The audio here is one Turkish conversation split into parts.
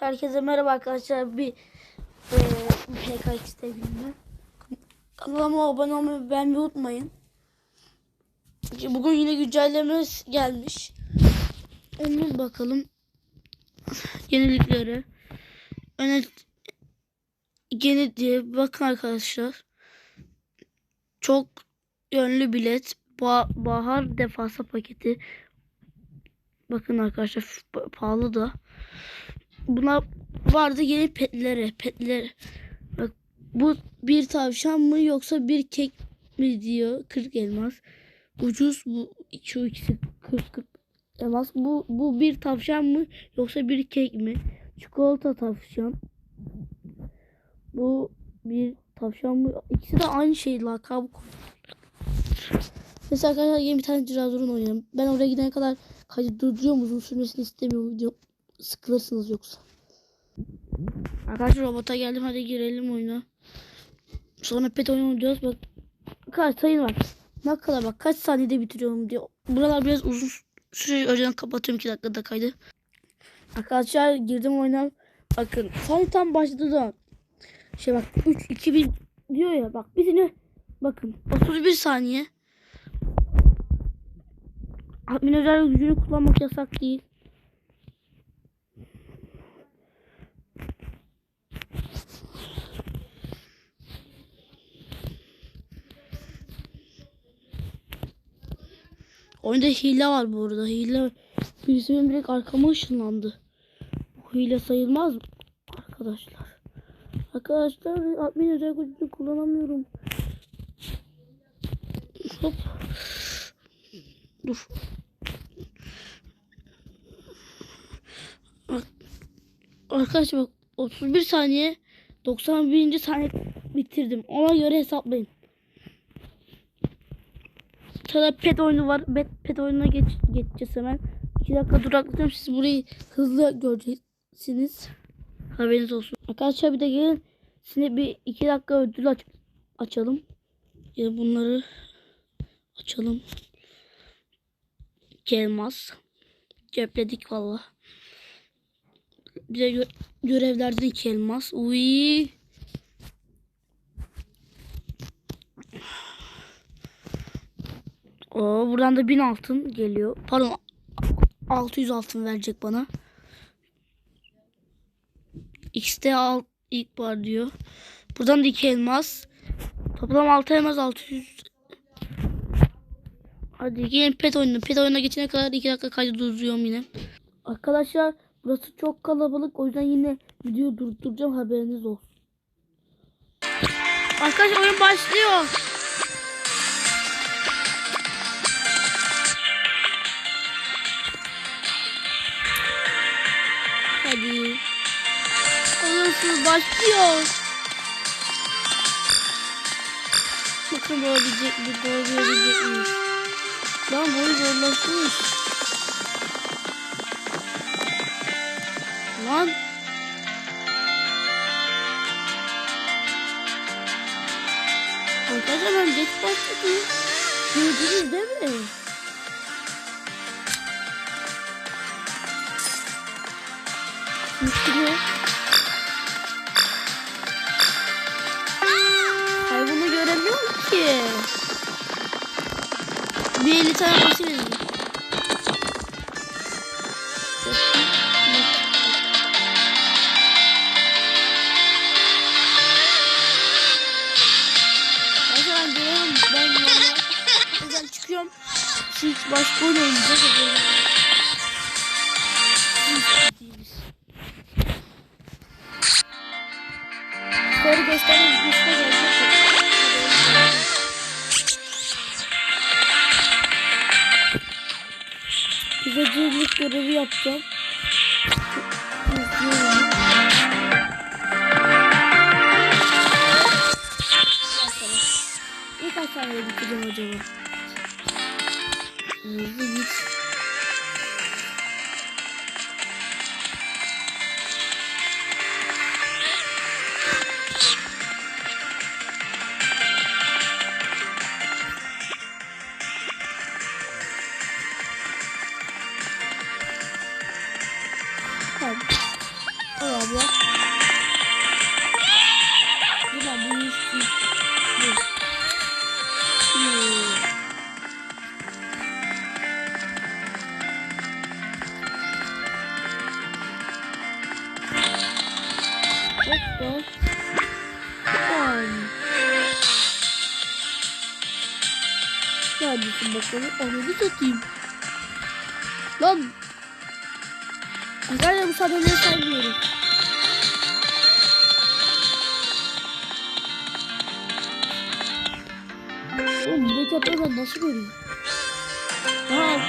Herkese merhaba arkadaşlar. Bir e, PKX'te gününe. Kanalıma abone olmayı beğenmeyi unutmayın. Bugün yine güncellememiz gelmiş. Onun bakalım yeniliklere. Öne yeni diye bakın arkadaşlar. Çok yönlü bilet. Ba- bahar defasa paketi. Bakın arkadaşlar pahalı da. Buna vardı yeni petlere. Petler. Bak bu bir tavşan mı yoksa bir kek mi diyor. 40 elmas. Ucuz bu şu ikisi 40 40 elmas. Bu bu bir tavşan mı yoksa bir kek mi? Çikolata tavşan. Bu bir tavşan mı? İkisi de aynı şey lakabı. Mesela arkadaşlar yeni bir tane Dinozor'un oynayalım. Ben oraya gidene kadar kaydı durduruyorum uzun sürmesini istemiyorum. Sıkılırsınız yoksa. Arkadaşlar robota geldim hadi girelim oyuna. Sonra pet oyunu oynayacağız bak. Kaç sayın var. Ne kadar bak kaç saniyede bitiriyorum diyor. Buralar biraz uzun süre önceden kapatıyorum 2 dakikada kaydı. Arkadaşlar girdim oyuna. Bakın tam başladığı zaman. Şey bak 3 2000 diyor ya bak biz yine bakın 31 saniye. Admin özel gücünü kullanmak yasak değil. Oyunda hile var bu arada. Hile benim direkt arkama ışınlandı. Bu hile sayılmaz mı? Arkadaşlar. Arkadaşlar admin özel gücünü kullanamıyorum. Hop. Dur. Arkadaşlar bak 31 saniye 91. saniye bitirdim. Ona göre hesaplayın. Sırada pet oyunu var. Pet, pet oyununa geç, geçeceğiz hemen. 2 dakika duraklatıyorum. Siz burayı hızlı göreceksiniz. Haberiniz olsun. Arkadaşlar bir de gelin. Size bir 2 dakika ödül aç açalım. Ya bunları açalım. Gelmez. Cepledik valla. Bir de gö görevlerden iki elmas. Uy. Oo, buradan da 1000 altın geliyor. Pardon 600 altın verecek bana. X'te alt ilk var diyor. Buradan da 2 elmas. Toplam 6 elmas 600. Hadi gelin pet oyunu. Pet oyununa geçene kadar 2 dakika kaydı durduruyorum yine. Arkadaşlar burası çok kalabalık. O yüzden yine videoyu durduracağım haberiniz olsun. Arkadaşlar oyun başlıyor. Oyunsuz başlıyor. Bakın doğabilecek mi? Doğabilecek miyiz? Lan boyu zorlaşmış. Lan. Arkadaşlar ben geç başladım. Gördünüz değil mi? Müşteri. Bir 50 tane. Ben görüyorum. Ben çıkıyorum. Siz başka oyun oynayacağız. Güvecilik görevi yapacağım. İlk kaç saniyede bitireceğim acaba? Hızlı git. Neredesin bakalım? Ananı satayım. Lan. Arkadaşlar bu sahneleri saymıyorum. Oğlum buradaki ben nasıl görüyorum? Ha.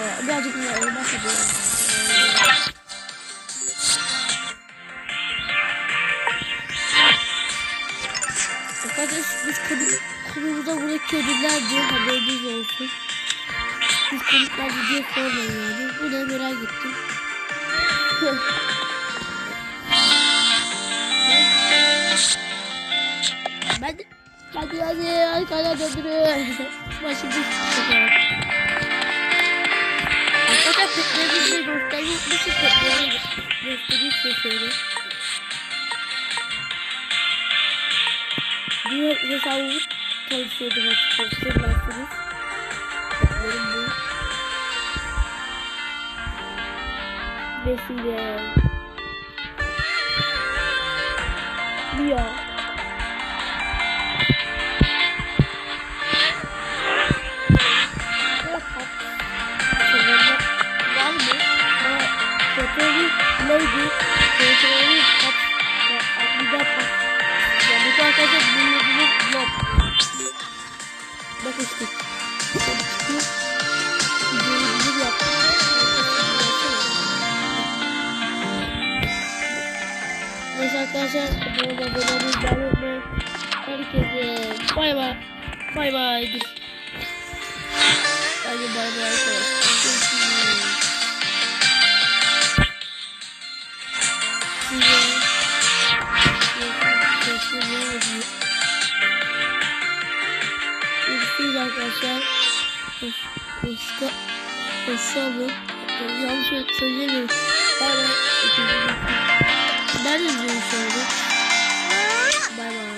Ee, Birazcık daha elmas yapıyorum. Arkadaşlar biz konu, konumuzda buradaki ödüllerdi. Haberiniz olsun. Biz konuklar diye sormayın yani. Bu ne merak ettim. ben hadi hadi arkadaşlar döndürün. Başımda çıkacak. Arkadaşlar petlerimizi göstereyim. Nasıl petleri göstereyim size şöyle. Hesabımı tanıştırdım açıkçası. Dersiniz. Petlerim bu. Vesile. Mı? Ama Petrolü Lady, Petrolü Kap, Atlida Kap. Ya bu arkadaşlar dinleyebilir yok. Bak işte. Dinleyebilir yaptım. Neyse arkadaşlar bu arada böyle devam etmeyin. Herkese bay bay. Bay bay. Hadi bay bay arkadaşlar. Hoşçakalın. Yanlış söylemiyorum. Bay bay. Nerede dönüş oldu? Bay bay.